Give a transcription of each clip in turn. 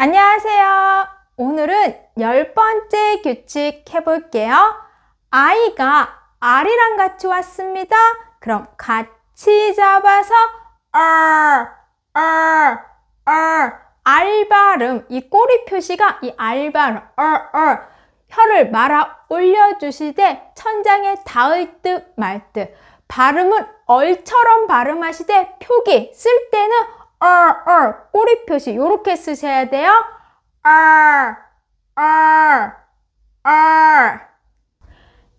안녕하세요. 오늘은 열 번째 규칙 해볼게요. 아이가 알이랑 같이 왔습니다. 그럼 같이 잡아서 얼, 얼, 얼. 알 발음, 이 꼬리 표시가 이 알 발음, 얼, 얼. 혀를 말아 올려주시되 천장에 닿을 듯 말 듯. 발음은 얼처럼 발음하시되 표기 쓸 때는 얼, 얼, 꼬리 표시 요렇게 쓰셔야 돼요. 얼, 얼, 얼.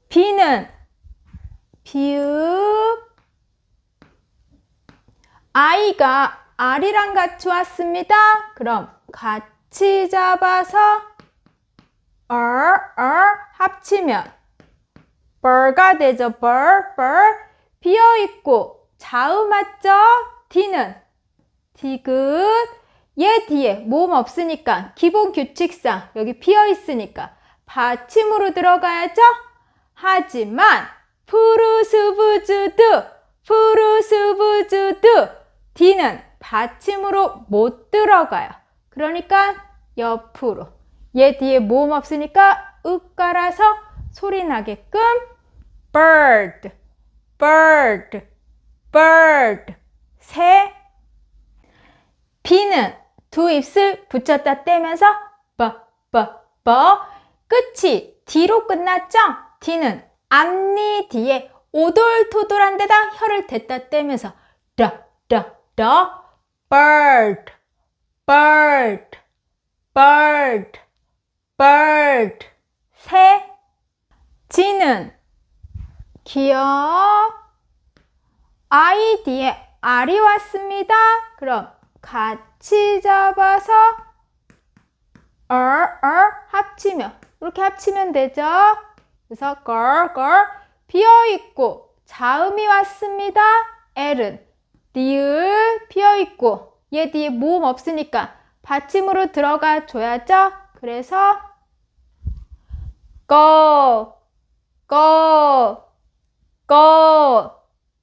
비는 비읍 아이가 알이랑 같이 왔습니다. 그럼 같이 잡아서 얼, 얼 합치면 벌가 되죠. 벌, 벌. 비어 있고 자음 맞죠? 디는 디귿. 얘 뒤에 모음 없으니까 기본 규칙상 여기 비어 있으니까 받침으로 들어가야죠. 하지만 푸르스부즈드 푸르스부즈드 디는 받침으로 못 들어가요. 그러니까 옆으로 얘 뒤에 모음 없으니까 윽 깔아서 소리 나게끔 bird bird bird 새 비는 두 입술 붙였다 떼면서 버 끝이 뒤로 끝났죠? 뒤는 앞니 뒤에 오돌토돌한 데다 혀를 댔다 떼면서 더, 더, 더. bird, bird, bird, bird. 새. 지는 아이 뒤에 알이 왔습니다. 그럼 같이 잡아서 얼, 얼 합치면 이렇게 합치면 되죠. 그래서 걸, 걸 비어 있고 자음이 왔습니다. L은 리을 비어 있고 얘 뒤에 모음 없으니까 받침으로 들어가 줘야죠. 그래서 go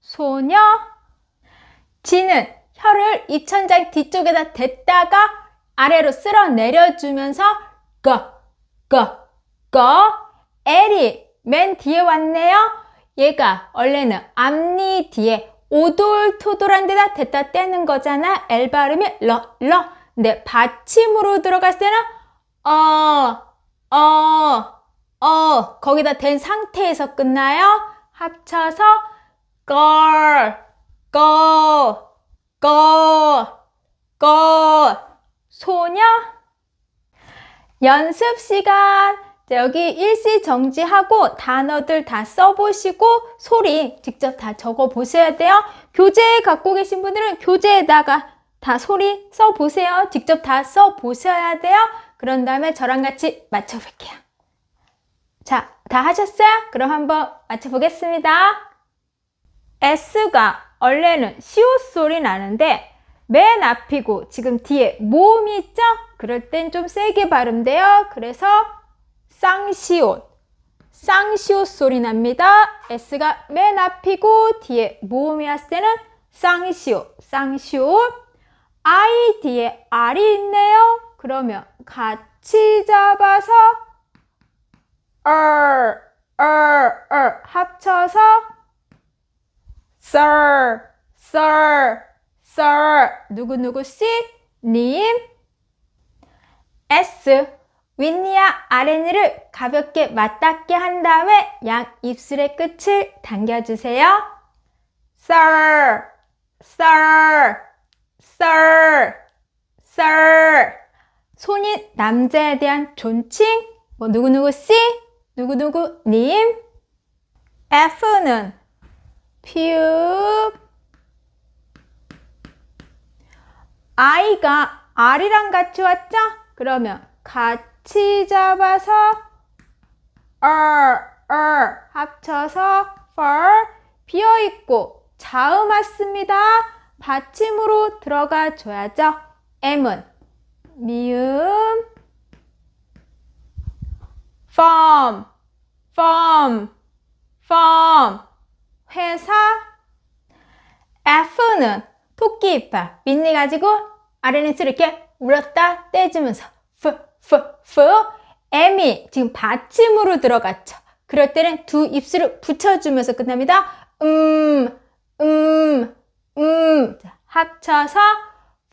소녀 지는 혀를 입천장 뒤쪽에다 댔다가 아래로 쓸어 내려주면서 거, 거, 거 L이 맨 뒤에 왔네요. 얘가 원래는 앞니 뒤에 오돌토돌한 데다 댔다 떼는 거잖아. L 발음이 러, 러. 근데 받침으로 들어갔을 때는 어, 어, 어 거기다 댄 상태에서 끝나요. 합쳐서 girl, go, go 소녀 연습 시간 자, 여기 일시 정지하고 단어들 다 써보시고 소리 직접 다 적어 보셔야 돼요. 교재 갖고 계신 분들은 교재에다가 다 소리 써 보세요. 직접 다 써 보셔야 돼요. 그런 다음에 저랑 같이 맞춰 볼게요. 자, 다 하셨어요? 그럼 한번 맞춰 보겠습니다. S가 원래는 시옷 소리 나는데 맨 앞이고 지금 뒤에 모음이 있죠? 그럴 땐 좀 세게 발음돼요. 그래서 쌍시옷, 쌍시옷 소리 납니다. S가 맨 앞이고 뒤에 모음이 왔을 때는 쌍시옷, 쌍시옷. I 뒤에 R이 있네요. 그러면 같이 잡아서 얼, 얼, 얼 합쳐서 sir, sir, sir. 누구누구 씨, 님. S. 윗니와 아랫니를 가볍게 맞닿게 한 다음에 양 입술의 끝을 당겨주세요. sir, sir, sir, sir. 손이 남자에 대한 존칭? 뭐 누구누구 씨, 누구누구 님? F는 피읍 아이가 R이랑 같이 왔죠? 그러면 같이 잡아서 얼, 얼 합쳐서 for 비어 있고 자음 왔습니다. 받침으로 들어가 줘야죠. M은 미음 firm, firm, firm 회사 F는 토끼 이빨 밑니 가지고 아래는 이렇게 물었다 떼주면서 f f f m이 지금 받침으로 들어갔죠. 그럴 때는 두 입술을 붙여주면서 끝납니다. 음, 음, 음. 자, 합쳐서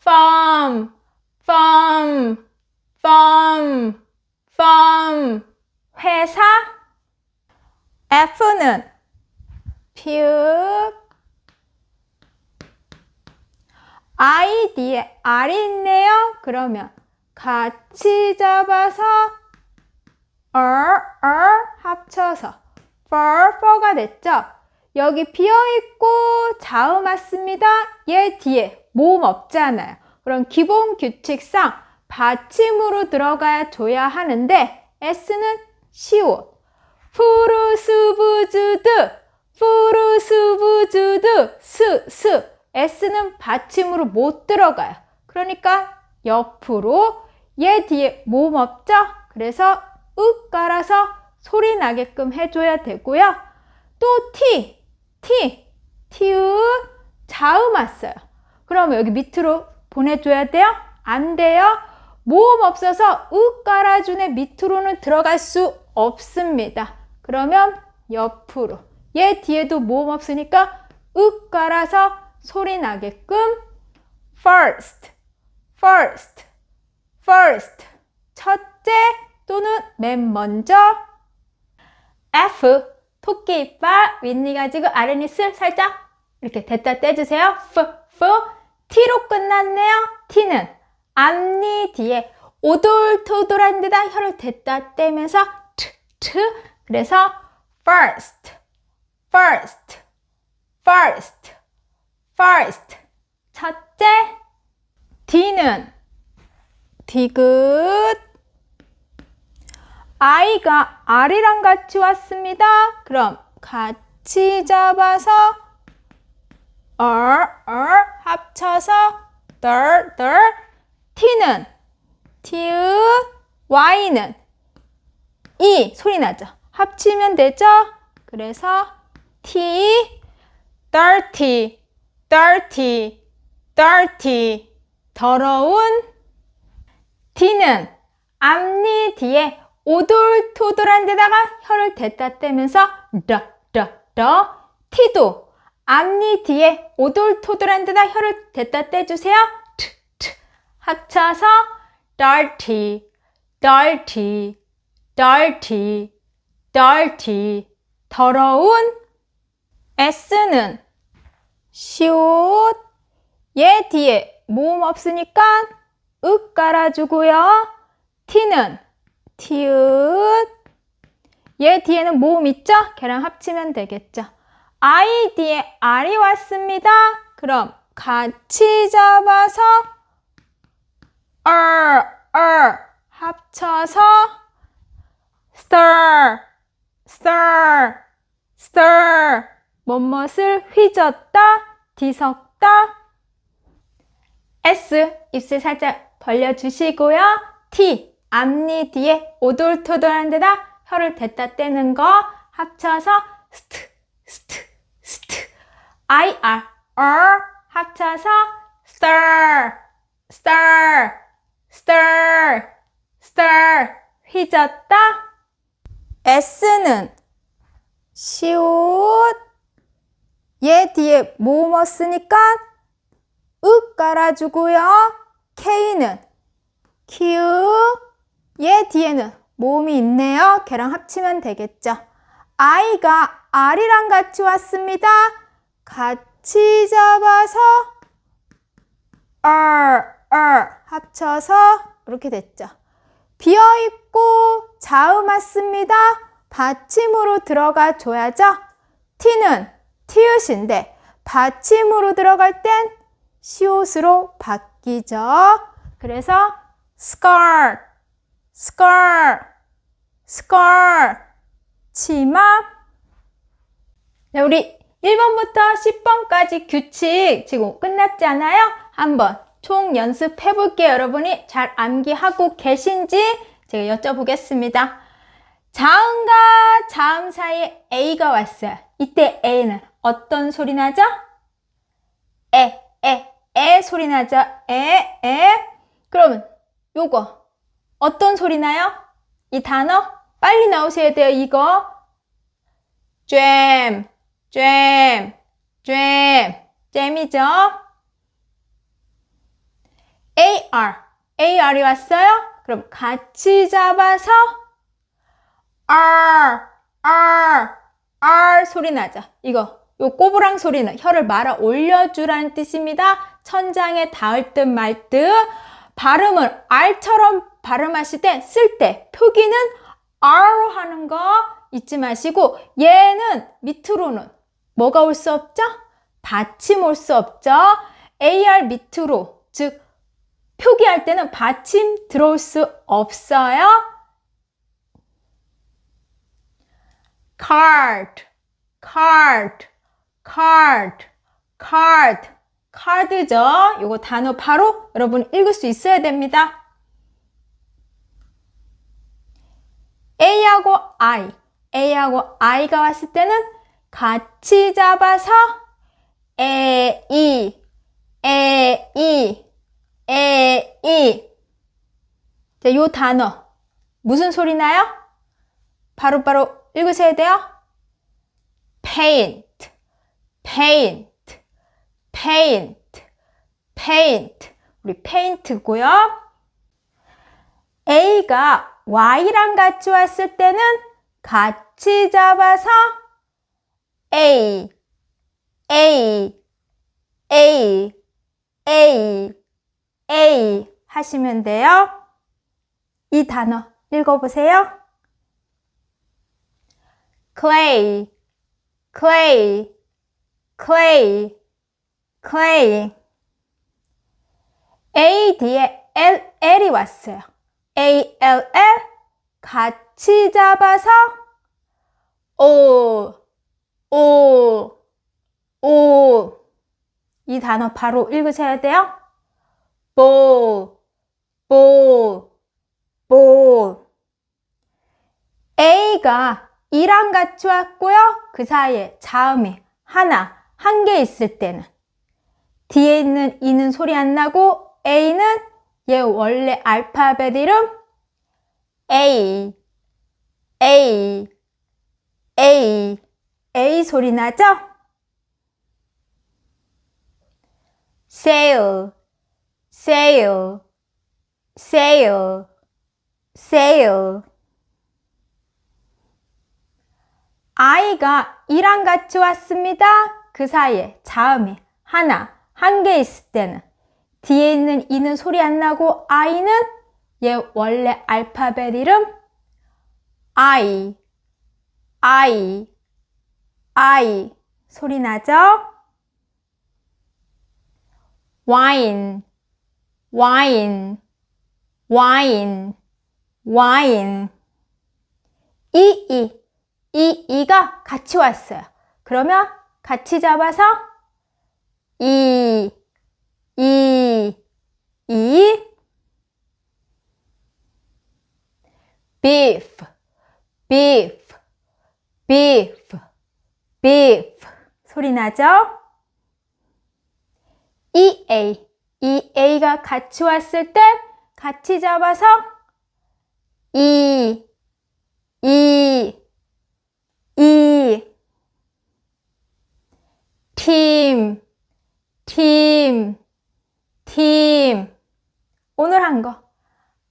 farm, farm, farm, farm. 회사. F는 피읍. I 뒤에 R이 있네요. 그러면 같이 잡아서 er, er 합쳐서 for가 됐죠? 여기 비어있고 자음 왔습니다. 얘 뒤에 모음 없잖아요. 그럼 기본 규칙상 받침으로 들어가야 줘야 하는데 S는 쉬워. 푸르스부즈드, 푸르스부즈드, 스, 스. S는 받침으로 못 들어가요. 그러니까 옆으로 얘 뒤에 모음 없죠? 그래서 윽 깔아서 소리 나게끔 해줘야 되고요. 또 T, T, 티읕 자음 왔어요. 그러면 여기 밑으로 보내줘야 돼요? 안 돼요. 모음 없어서 윽 깔아준에 밑으로는 들어갈 수 없습니다. 그러면 옆으로. 얘 뒤에도 모음 없으니까 윽 깔아서 소리 나게끔 first, first, first. 첫째 또는 맨 먼저 F 토끼 이빨 윗니 가지고 아랫니슬 살짝 이렇게 des다 떼주세요. F, F T로 끝났네요. T는 앞니 뒤에 오돌토돌한 데다 혀를 des다 떼면서 T, T 그래서 first, first, first, first 첫째 D는 디귿 아이가 R이랑 같이 왔습니다. 그럼 같이 잡아서 R, R 합쳐서 덜, 덜 T는 티읕 Y는 E 소리 나죠? 합치면 되죠? 그래서 T dirty, dirty, dirty 더러운 D는 앞니 뒤에 오돌토돌한 데다가 혀를 des다 떼면서 러, 러, 러 T도 앞니 뒤에 오돌토돌한 데다 혀를 des다 떼주세요. 트, 트. 합쳐서 dirty, dirty, dirty, dirty 더러운 S는 시옷 얘 뒤에 모음 없으니까 윽 깔아주고요. T는 티읕 얘 뒤에는 모음 있죠? 걔랑 합치면 되겠죠. I 뒤에 R이 왔습니다. 그럼 같이 잡아서 R, R 합쳐서 stir, stir, stir 뭐뭇을 휘젓다, 뒤섞다. S 입술 살짝 벌려주시고요. T 앞니 뒤에 오돌토돌한 데다 혀를 des다 떼는 거 합쳐서 스트 스트 스트. I R R 합쳐서 stir stir stir stir. 휘젓다. S는 시옷 얘 뒤에 모음 없으니까 윽 깔아주고요. K는 키읔 얘 뒤에는 모음이 있네요. 걔랑 합치면 되겠죠. I가 R이랑 같이 왔습니다. 같이 잡아서 R, R 합쳐서 이렇게 됐죠. 비어있고 자음 왔습니다. 받침으로 들어가 줘야죠. T는 티읕인데 받침으로 들어갈 땐 시옷으로 바뀌죠. 그래서 skirt, skirt, skirt, 치마. 네, 우리 1번부터 10번까지 규칙 지금 끝났지 않아요? 한번 총 연습해 볼게요. 여러분이 잘 암기하고 계신지 제가 여쭤보겠습니다. 자음과 자음 사이에 A가 왔어요. 이때 A는 어떤 소리 나죠? 에, 에, 에 소리 나죠? 에, 에. 그러면 요거 어떤 소리 나요? 이 단어 빨리 나오셔야 돼요. 이거 잼, 잼, 잼, 잼이죠? AR, AR이 왔어요? 그럼 같이 잡아서 R, R, R 소리 나죠? 이거 요 꼬부랑 소리는 혀를 말아 올려주라는 뜻입니다. 천장에 닿을 듯 말 듯. 발음을 R처럼 발음하실 때, 쓸 때, 표기는 R로 하는 거 잊지 마시고, 얘는 밑으로는 뭐가 올 수 없죠? 받침 올 수 없죠? AR 밑으로, 즉, 표기할 때는 받침 들어올 수 없어요. card, card, card, card, 카드죠. 요거 단어 바로 여러분 읽을 수 있어야 됩니다. A하고 I, A하고 I가 왔을 때는 같이 잡아서 A, E, A, E, A, E. 자, 요 단어 무슨 소리 나요? 바로바로 바로 읽으셔야 돼요. paint, paint, paint, paint. 우리 paint고요. A가 Y랑 같이 왔을 때는 같이 잡아서 A, A, A, A, A 하시면 돼요. 이 단어 읽어보세요. clay, clay, clay, clay. A 뒤에 L, L이 왔어요. A, L, L 같이 잡아서 O, O, O 이 단어 바로 읽으셔야 돼요. ball, ball, ball. A가 이랑 같이 왔고요. 그 사이에 자음이 하나, 한 개 있을 때는 뒤에 있는 이는 소리 안 나고 A는 얘 원래 알파벳 이름 A, A, A, A 소리 나죠? sail, sail, sail, sail. 아이가 이랑 같이 왔습니다. 그 사이에 자음이 하나, 한 개 있을 때는 뒤에 있는 이는 소리 안 나고 아이는 얘 원래 알파벳 이름 I, I, I 소리 나죠? wine, wine, wine, wine. 이, 이, 이, 이가 같이 왔어요. 그러면 같이 잡아서 이, 이, 이. beef, beef, beef, beef. 소리 나죠? 이 A, 이 A가 같이 왔을 때 같이 잡아서 이, 이, 이. 팀, 팀, 팀. 오늘 한 거.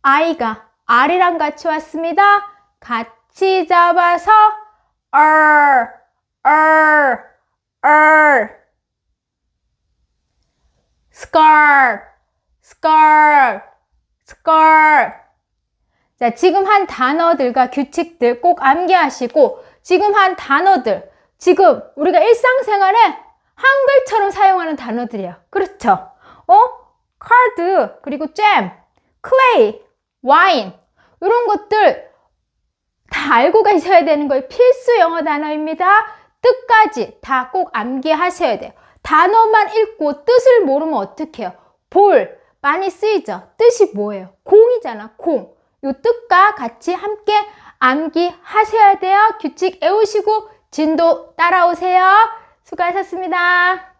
아이가 R이랑 같이 왔습니다. 같이 잡아서 R, R, R. scar, scar, scar. 자, 지금 한 단어들과 규칙들 꼭 암기하시고, 지금 한 단어들, 지금 우리가 일상생활에 한글처럼 사용하는 단어들이에요. 그렇죠? 어? 카드, 그리고 잼, 클레이, 와인, 이런 것들 다 알고 가셔야 되는 거예요. 필수 영어 단어입니다. 뜻까지 다 꼭 암기하셔야 돼요. 단어만 읽고 뜻을 모르면 어떡해요? 볼, 많이 쓰이죠? 뜻이 뭐예요? 공이잖아, 공. 요 뜻과 같이 함께 암기하셔야 돼요. 규칙 애우시고 진도 따라오세요. 수고하셨습니다.